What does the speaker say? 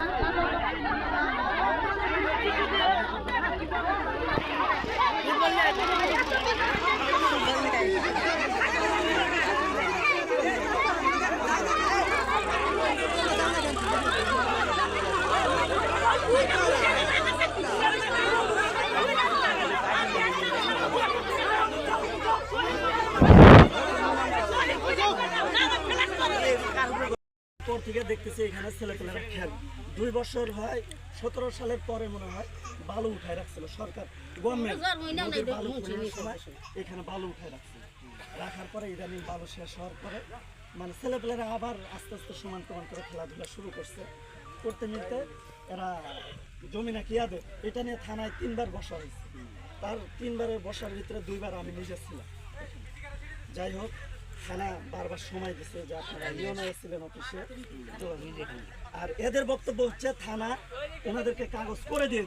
Uh -huh. পর থেকে দেখতেছি এখানে ছেলেপেলেরা খেল। দুই বছর হয় সতেরো সালের পরে মনে হয় বালু উঠায় রাখছিল সরকার গভর্নমেন্ট বালু সময় এখানে বালু উঠায় রাখছিল। রাখার পরে ইদানিং বালু শেষ হওয়ার পরে মানে ছেলেপেলেরা আবার আস্তে আস্তে সমান সমান করে খেলাধুলা শুরু করছে। করতে মিলতে এরা জমি নাকি ইয়াদের এটা নিয়ে থানায় তিনবার বসা হয়েছে। তার তিনবারের বসার ভিতরে দুইবার আমি নিজে ছিলাম। যাই হোক থানা বারবার সময় দিচ্ছে যে আপনারা ইউনো এসেছিলেন অফিসে। আর এদের বক্তব্য হচ্ছে, থানা ওনাদেরকে কাগজ করে দিয়ে